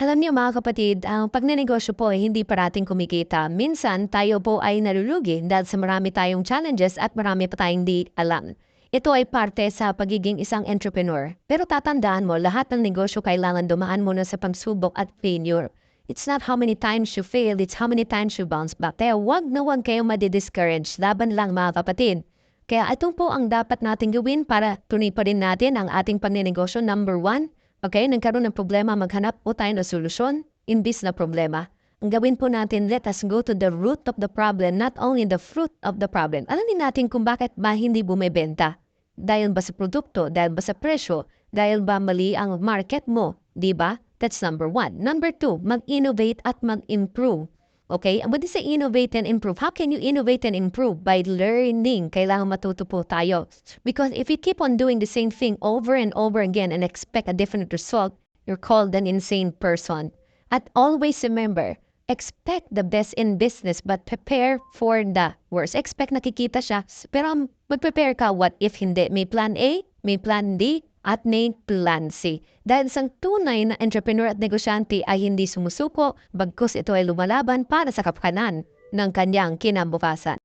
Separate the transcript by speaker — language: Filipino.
Speaker 1: Alam niyo mga kapatid, ang pagnenegosyo po ay hindi parating kumikita. Minsan tayo po ay nalulugi dahil sa marami tayong challenges at marami pa tayong di alam. Ito ay parte sa pagiging isang entrepreneur. Pero tatandaan mo, lahat ng negosyo kailangan dumaan muna sa pagsubok at failure. It's not how many times you fail, it's how many times you bounce back. Kaya wag na wag kayong madi-discourage. Laban lang mga kapatid. Kaya ito po ang dapat nating gawin para tunay pa rin natin ang ating pagnenegosyo. Number one, okay, nagkaroon ng problema, maghanap po tayo ng solusyon, imbis na problema. Ang gawin po natin, let us go to the root of the problem, not only the fruit of the problem. Alamin natin kung bakit ba hindi bumebenta. Dahil ba sa produkto, dahil ba sa presyo, dahil ba mali ang market mo, ba? That's number one. Number two, mag-innovate at mag-improve. Okay? What is say innovate and improve? How can you innovate and improve? By learning. Kailangan matuto po tayo. Because if you keep on doing the same thing over and over again and expect a different result, you're called an insane person. At always remember, expect the best in business but prepare for the worst. Expect nakikita siya, pero mag-prepare ka what if hindi. May plan A, may plan D, at may plan C. Dahil isang tunay na entrepreneur at negosyante ay hindi sumusuko, bagkus ito ay lumalaban para sa kapakanan ng kanyang kinabukasan.